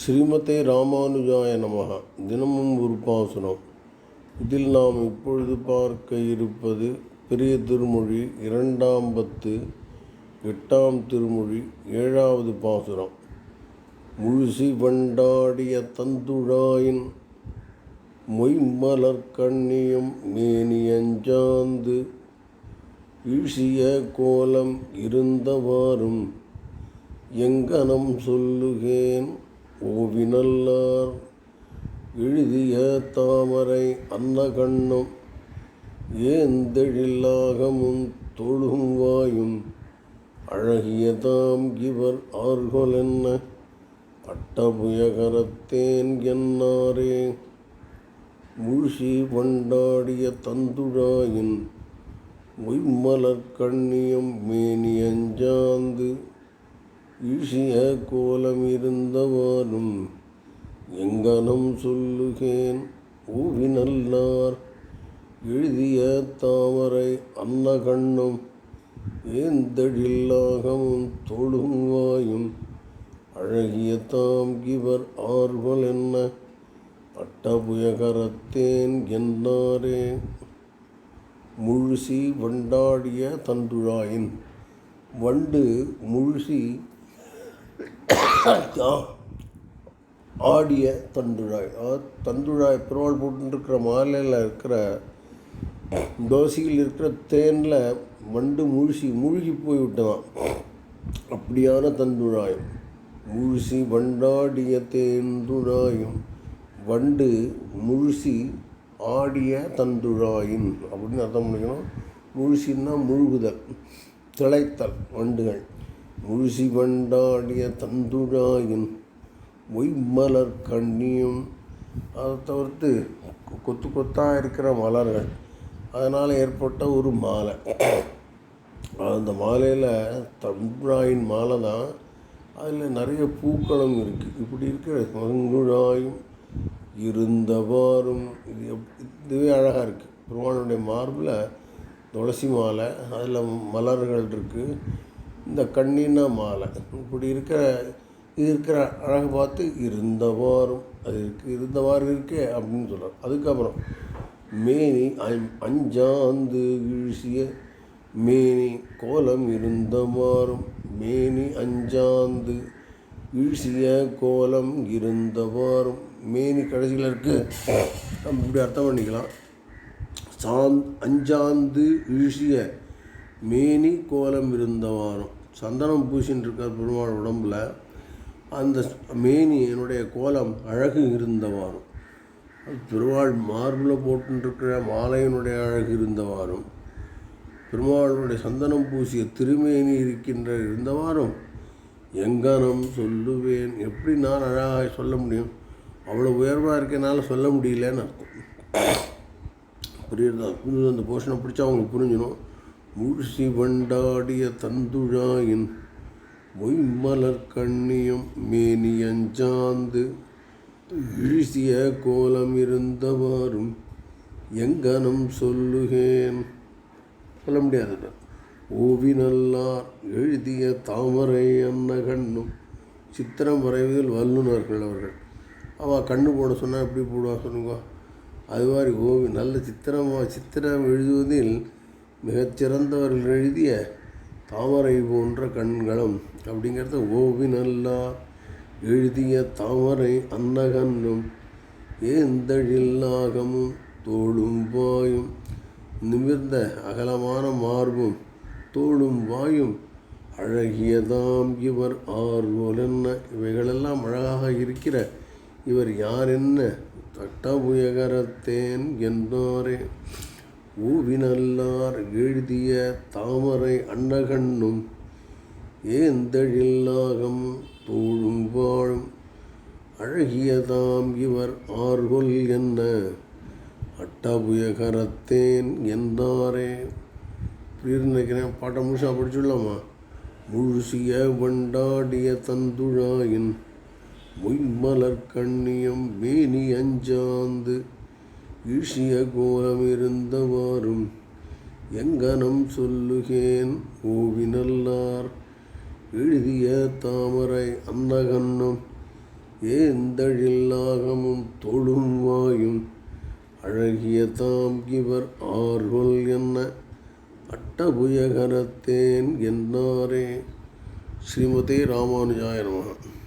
ஸ்ரீமதே ராமானுஜாய நமக தினமும் ஒரு பாசுரம். இதில் நாம் இப்பொழுது பார்க்க இருப்பது பெரிய திருமொழி இரண்டாம் பத்து எட்டாம் திருமொழி ஏழாவது பாசுரம். முழுசி வண்டாடிய தந்துழாயின் மொய்மலர்கண்ணியம் மேனியஞ்சாந்து ஈசிய கோலம் இருந்தவாறும் எங்கனம் சொல்லுகேன் ஓவினல்லார் எழுதிய தாமரை அன்னகண்ணும் ஏந்தெழிலாகமும் தொழும் வாயும் அழகியதாம் இவர் ஆர்கொல் என்ன பட்டபுயகரத்தேன் என்னாரே. முழுசி கொண்டாடிய தந்துழாயின் மொய்மலர் கண்ணியம் மேனியஞ்சாந்து ஈஷிய கோலம் இருந்தவாறும் எங்கனம் சொல்லுகேன் ஊவினல்லார் எழுதிய தாமரை அன்ன கண்ணும் ஏந்தழில்லாகவும் தொழும் வாயும் அழகிய தாம் இவர் ஆர்வல் என்ன? அட்டபுயகரத்தேன் என்னாரே? முழுசி வண்டாடிய தண்டுழாயின் வண்டு முழுசி ஆடிய தந்துழாய். தந்துழாய் பெருமாள் போட்டுருக்கிற மாலையில் இருக்கிற தோசையில் இருக்கிற தேனில் வண்டு முழுசி மூழ்கி போய்விட்டதான் அப்படியான தந்துழாயம் முழுசி வண்டாடிய தேந்துழாயும் வண்டு முழுசி ஆடிய தந்துழாயின் அப்படின்னு அர்த்தம் பண்ணிக்கணும். முழுசின்னா முழுகுதல் திளைத்தல் வண்டுகள். முழுசி வண்டாடிய தந்துழாயின் மொய்மலர் கண்ணியும் அதை தவிர்த்து கொத்து கொத்தாக இருக்கிற மலர்கள். அதனால் ஏற்பட்ட ஒரு மாலை. அந்த மாலையில் தந்துழாயின் மாலை தான் அதில் நிறைய பூக்களும் இருக்குது இப்படி இருக்கிற தந்துழாயும் இருந்தவாறும் இது எப் இதுவே அழகாக இருக்குது பெருமானுடைய மார்பில் துளசி மாலை அதில் மலர்கள் இருக்குது இந்த கண்ணின மாலை. இப்படி இருக்கிற இது இருக்கிற அழகை பார்த்து இருந்தவாறும் அது இருக்குது இருந்தவாறு இருக்கே அப்படின்னு சொல்கிறார் அதுக்கப்புறம் மேனி அஞ்சாந்து வீழ்ச்சிய மேனி கோலம் இருந்த மாறும் மேனி அஞ்சாந்து வீழ்ச்சிய கோலம் இருந்த மாறும் மேனி கடைசியில் இருக்குது நம்ம இப்படி அர்த்தம் பண்ணிக்கலாம். சாந் அஞ்சாந்து வீழ்ச்சிய மேனி கோலம் இருந்தவாறும் சந்தனம் பூசின்னு இருக்கார் பெருமாள் உடம்புல. அந்த மேனி என்னுடைய கோலம் அழகு இருந்தவாறும். பெருமாள் மார்பில் போட்டுருக்கிற மாலையினுடைய அழகு இருந்தவாறும். பெருமாளுடைய சந்தனம் பூசிய திருமேனி இருக்கின்ற இருந்தவாறும் எங்கனம் சொல்லுவேன் எப்படி நான் அழகாக சொல்ல முடியும்? அவ்வளோ உயர்வாக இருக்கனால சொல்ல முடியலன்னு அர்த்தம். புரியுறதா புரியுது அந்த போர்ஷனை பிடிச்சா அவங்களுக்கு புரிஞ்சிடும். முழுசி வண்டாடிய தந்துழாயின் மொய்மலர் கண்ணியம் மேனியஞ்சாந்து வீசிய கோலம் இருந்தவாறும் எங்கனம் சொல்லுகேன். சொல்ல முடியாது ஓவினல்லார் எழுதிய தாமரை அன்ன கண்ணும் சித்திரம் வரைவதில் வல்லுநர்கள் அவர்கள். அவள் கண்ணு போட சொன்னால் எப்படி போடுவா சொல்லுங்க. அது மாதிரி ஓவி நல்ல சித்திரமாக சித்திரம் எழுதுவதில் மிகச்சிறந்தவர்கள் எழுதிய தாமரை போன்ற கண்களும் அப்படிங்கிறத ஓவினல்லா எழுதிய தாமரை அன்னகன்னும் ஏந்தழில்லாகமும் தோளும் வாயும் நிமிர்ந்த அகலமான மார்பும் தோளும் வாயும் அழகியதாம் இவர் ஆர்வலென்ன இவைகளெல்லாம் அழகாக இருக்கிற இவர் யார் என்ன தட்டபுயகரத்தேன் என்றாரே ஊவினல்லார் எழுதிய தாமரை அன்னகண்ணும் ஏந்தழில்லாகம் தோழும் வாழும் அழகியதாம் இவர் ஆர்கொல் என்ன? அட்டபுயகரத்தேன் என்றாரே புரியுது நினைக்கிறேன். பாட்டை முழுசாக படிச்சுடலாமா? முழுசிய வண்டாடிய தந்துழாயின் மொய்மலர் கண்ணியம் மேனி அஞ்சாந்து ஈஷிய கோலம் இருந்தவாறும் எங்கனம் சொல்லுகேன் ஓவினல்லார் எழுதிய தாமரை அன்னகன்னம் ஏந்தழில்லாகமும் தொழும் வாயும் அழகிய தாம் இவர் ஆர்வல் என்ன அட்டபுயகரத்தேன் என்னாரே. ஸ்ரீமதி ராமானுஜாய நமः